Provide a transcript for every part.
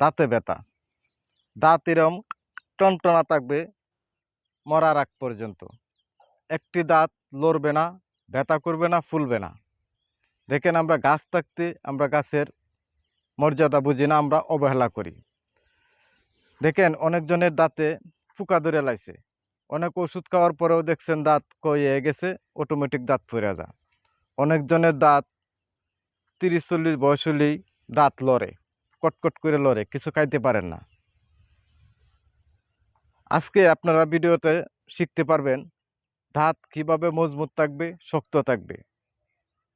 দাঁতে ব্যথা। দাঁত এরম টনটনা থাকবে মরার আগ পর্যন্ত। একটি দাঁত লড়বে না, ব্যথা করবে না, ফুলবে না। দেখেন আমরা গাছ থাকতে আমরা গাছের মর্যাদা বুঝি না, আমরা অবহেলা করি। দেখেন অনেকজনের দাঁতে ফুকা ধরে লাইছে। অনেক ওষুধ খাওয়ার পরেও দেখছেন দাঁত কয়ে গেছে অটোমেটিক দাঁত ফুরে যা অনেকজনের দাঁত তিরিশ চল্লিশ বয়স হলেই দাঁত লড়ে। কটকট করে লড়ে, কিছু খাইতে পারেন না। আজকে আপনারা ভিডিওতে শিখতে পারবেন দাঁত কীভাবে মজবুত থাকবে, শক্ত থাকবে।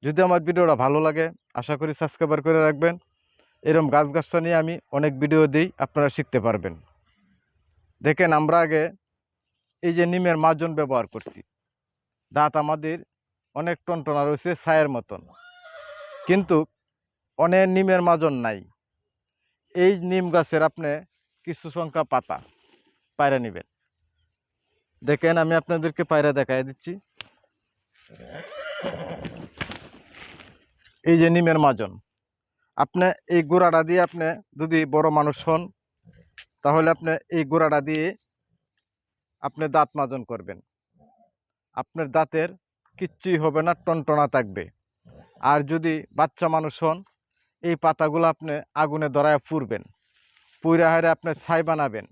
যদি আমার ভিডিওটা ভালো লাগে, আশা করি সাবস্ক্রাইবার করে রাখবেন। এরকম গাছ গাছটা নিয়ে আমি অনেক ভিডিও দিই, আপনারা শিখতে পারবেন। দেখেন, আমরা আগে এই যে নিমের মাজন ব্যবহার করছি। দাঁত আমাদের অনেক টনটনা রয়েছে, ছায়ের মতন। কিন্তু অনেক নিমের মাজন নাই। এই নিম গাছের আপনি কিছু সংখ্যা পাতা পায়রা নেবেন। দেখেন, আমি আপনাদেরকে পায়রা দেখাই দিচ্ছি। এই যে নিমের মাজন। আপনি এই গোড়াটা দিয়ে আপনি যদি বড় মানুষ হন, তাহলে আপনি এই গোড়াটা দিয়ে আপনি দাঁত মাজন করবেন। আপনার দাঁতের কিচ্ছুই হবে না, টনটনা থাকবে। আর যদি বাচ্চা মানুষ হন এই পাতাগুলো আপনি আগুনে ধরায় পুড়বেন। পুড়ে হারে আপনি ছাই বানাবেন।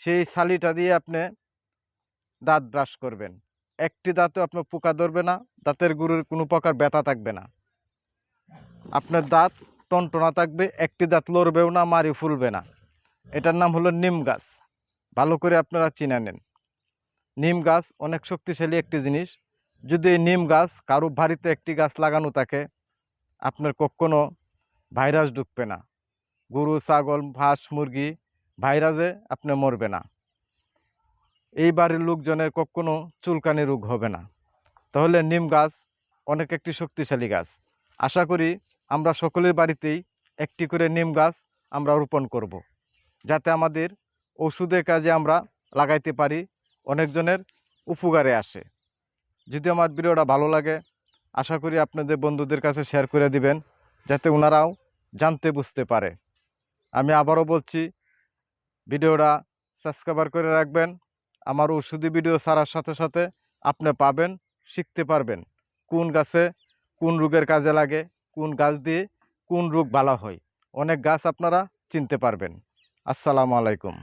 সেই ছালিটা দিয়ে আপনি দাঁত ব্রাশ করবেন। একটি দাঁতে আপনার পোকা ধরবে না, দাঁতের গুরুর কোনো প্রকার ব্যথা থাকবে না। আপনার দাঁত টনটনা থাকবে, একটি দাঁত লড়বেও না মারি ফুলবে না। এটার নাম হলো নিম গাছ। ভালো করে আপনারা চিনে নেন। নিম গাছ অনেক শক্তিশালী একটি জিনিস। যদি এই নিম গাছ কারও বাড়িতে একটি গাছ লাগানো থাকে, আপনার কখনো ভাইরাস ঢুকবে না। গরু, ছাগল, হাঁস, মুরগি ভাইরাসে আপনি মরবে না। এই বাড়ির লোকজনের কখনো চুলকানি রোগ হবে না। তাহলে নিম গাছ অনেক একটি শক্তিশালী গাছ। আশা করি আমরা সকলের বাড়িতেই একটি করে নিম গাছ আমরা রোপণ করব। যাতে আমাদের ওষুধের কাজে আমরা লাগাইতে পারি, অনেকজনের উপকারে আসে। যদি আমার ভিডিওটা ভালো লাগে, আশা করি আপনাদের বন্ধুদের কাছে শেয়ার করে দিবেন, যাতে ওনারাও জানতে বুঝতে পারে। আমি আবারও বলছি, ভিডিওটা সাবস্ক্রাইবার করে রাখবেন। আমার ওষুধি ভিডিও ছাড়ার সাথে সাথে আপনি পাবেন, শিখতে পারবেন কোন গাছে কোন রোগের কাজে লাগে, কোন গাছ দিয়ে কোন রোগ ভালো হয়। অনেক গাছ আপনারা চিনতে পারবেন। আসসালামু আলাইকুম।